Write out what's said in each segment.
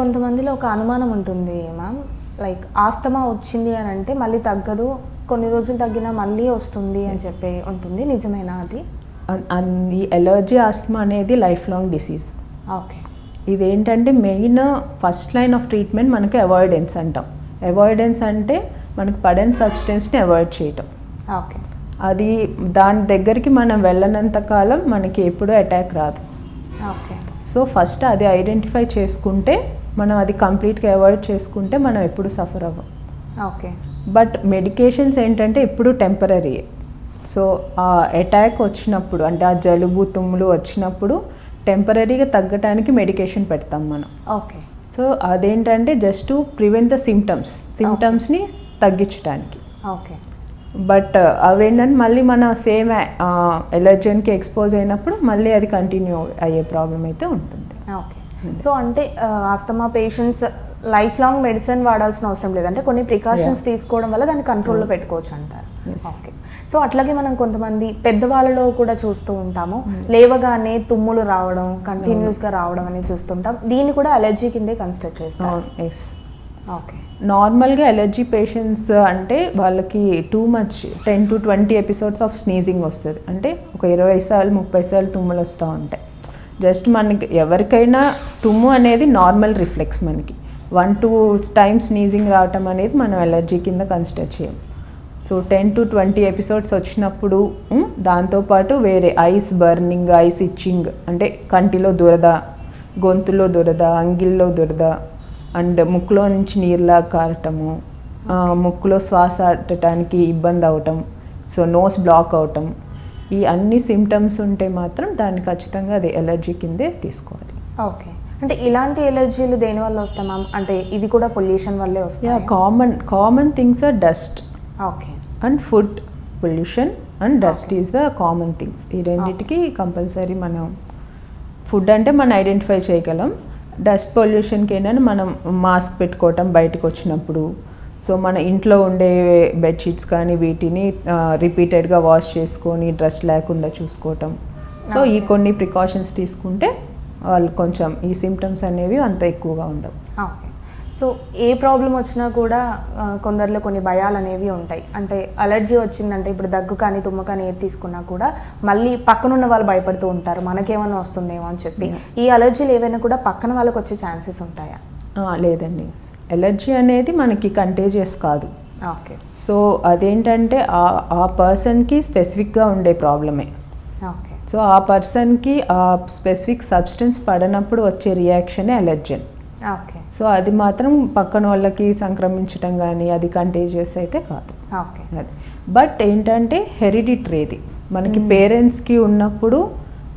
కొంతమందిలో ఒక అనుమానం ఉంటుంది మ్యామ్ లైక్ ఆస్తమా వచ్చింది అని అంటే మళ్ళీ తగ్గదు కొన్ని రోజులు తగ్గినా మళ్ళీ వస్తుంది అని చెప్పి ఉంటుంది. నిజమేనా అది? ఈ ఎలర్జీ ఆస్మా అనేది లైఫ్ లాంగ్ డిసీజ్ ఓకే ఇదేంటంటే main first line of treatment మనకి అవాయిడెన్స్ అంటాం. అవాయిడెన్స్ అంటే మనకు పడని సబ్స్టెన్స్ని అవాయిడ్ చేయటం. ఓకే అది దాని దగ్గరికి మనం వెళ్ళనంత కాలం మనకి ఎప్పుడూ అటాక్ రాదు. ఓకే సో ఫస్ట్ అది ఐడెంటిఫై చేసుకుంటే మనం అది కంప్లీట్గా అవాయిడ్ చేసుకుంటే మనం ఎప్పుడు సఫర్ అవ్వం. ఓకే. బట్ మెడికేషన్స్ ఏంటంటే ఎప్పుడు టెంపరీ సో ఆ అటాక్ వచ్చినప్పుడు అంటే ఆ జలుబు తుమ్ములు వచ్చినప్పుడు టెంపరీగా తగ్గటానికి మెడికేషన్ పెడతాం మనం. ఓకే. సో అదేంటంటే just to prevent the symptoms సిమ్టమ్స్ని తగ్గించడానికి ఓకే. బట్ అవేంటంటే మళ్ళీ మన సేమ్ ఎలర్జన్కి ఎక్స్పోజ్ అయినప్పుడు మళ్ళీ అది కంటిన్యూ అయ్యే ప్రాబ్లం అయితే ఉంటుంది. ఓకే. సో అంటే asthma patients life long medicine వాడాల్సిన అవసరం లేదు. అంటే కొన్ని ప్రికాషన్స్ తీసుకోవడం వల్ల దాన్ని కంట్రోల్లో పెట్టుకోవచ్చు అంటారు. ఓకే సో అట్లాగే మనం కొంతమంది పెద్దవాళ్ళలో కూడా చూస్తూ ఉంటాము. లేవగానే తుమ్ములు రావడం కంటిన్యూస్గా రావడం అనేది చూస్తుంటాం దీన్ని కూడా అలర్జీ కిందే కన్సిడర్ చేస్తాం ఎస్ ఓకే నార్మల్గా ఎలర్జీ పేషెంట్స్ అంటే వాళ్ళకి too much ten to twenty episodes of sneezing వస్తుంది. అంటే ఒక ఇరవై సార్లు ముప్పై సార్లు తుమ్ములు వస్తూ ఉంటాయి. జస్ట్ మనకి ఎవరికైనా తుమ్ము అనేది నార్మల్ రిఫ్లెక్స్ మనకి. వన్ టూ టైమ్స్ స్నీజింగ్ రావటం అనేది మనం ఎలర్జీ కింద కన్సిడర్ చేయం. So ten to twenty episodes వచ్చినప్పుడు దాంతోపాటు వేరే ఐస్ బర్నింగ్ ఐస్ ఇచ్చింగ్ అంటే కంటిలో దురద గొంతులో దురద అంగిల్లో దురద అండ్ ముక్కులో నుంచి నీరులా కారటము ముక్కులో శ్వాస ఆడటానికి ఇబ్బంది అవటం సో నోస్ బ్లాక్ అవటం ఈ అన్ని సిమ్టమ్స్ ఉంటే మాత్రం దాన్ని ఖచ్చితంగా అది ఎలర్జీ కిందే తీసుకోవాలి. ఓకే అంటే ఇలాంటి ఎలర్జీలు దేని వల్ల వస్తాయి మ్యామ్ అంటే ఇవి కూడా పొల్యూషన్ వల్లే వస్తాయి? Common common things are dust okay and food pollution and dust is the common things ఈ రెండింటికి కంపల్సరీ మనం ఫుడ్ అంటే మనం ఐడెంటిఫై చేయగలం. డస్ట్ పొల్యూషన్కి ఏంటంటే మనం మాస్క్ పెట్టుకోవటం బయటకు వచ్చినప్పుడు సో మన ఇంట్లో ఉండే బెడ్షీట్స్ కానీ వీటిని రిపీటెడ్గా వాష్ చేసుకొని డ్రెస్ లేకుండా చూసుకోవటం. సో ఈ కొన్ని ప్రికాషన్స్ తీసుకుంటే వాళ్ళు కొంచెం ఈ సిమ్టమ్స్ అనేవి అంత ఎక్కువగా ఉండవు. సో ఏ ప్రాబ్లం వచ్చినా కూడా కొందరిలో కొన్ని భయాలు అనేవి ఉంటాయి. అంటే అలర్జీ వచ్చిందంటే ఇప్పుడు దగ్గు కానీ తుమ్మ కానీ ఏది తీసుకున్నా కూడా మళ్ళీ పక్కనున్న వాళ్ళు భయపడుతూ ఉంటారు. మనకేమైనా వస్తుందేమో అని చెప్పి. ఈ అలర్జీలు ఏవైనా కూడా పక్కన వాళ్ళకి వచ్చే ఛాన్సెస్ ఉంటాయా? లేదండి. ఎలర్జీ అనేది మనకి కంటేజియస్ కాదు. ఓకే. సో అదేంటంటే ఆ ఆ పర్సన్కి స్పెసిఫిక్గా ఉండే ప్రాబ్లమే. ఓకే. సో ఆ పర్సన్కి ఆ స్పెసిఫిక్ సబ్స్టెన్స్ పడనప్పుడు వచ్చే రియాక్షనే అలర్జన్ ఓకే. సో అది మాత్రం పక్కన వాళ్ళకి సంక్రమించటం కానీ అది కంటేజియస్ అయితే కాదు. ఓకే. అది. బట్ ఏంటంటే హెరిడిటరీది మనకి పేరెంట్స్కి ఉన్నప్పుడు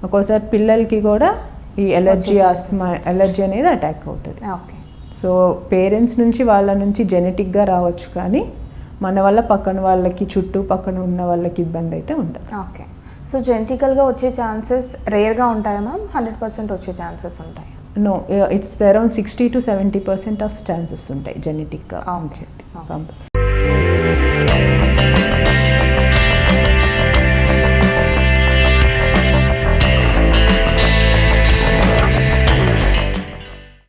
ఒక్కోసారి పిల్లలకి కూడా ఈ ఎలర్జీ ఆస్మా ఎలర్జీ అనేది అటాక్ అవుతుంది. ఓకే. సో పేరెంట్స్ నుంచి వాళ్ళ నుంచి జెనెటిక్గా రావచ్చు కానీ మన వల్ల పక్కన వాళ్ళకి చుట్టూ పక్కన ఉన్న వాళ్ళకి ఇబ్బంది అయితే ఉండదు. ఓకే. సో జెనటికల్గా వచ్చే ఛాన్సెస్ రేర్గా ఉంటాయా మ్యామ్? హండ్రెడ్ పర్సెంట్ వచ్చే ఛాన్సెస్ ఉంటాయా? No it's around sixty to seventy percent of chances ఉంటాయి జెనెటిక్గా. కంపల్సరీ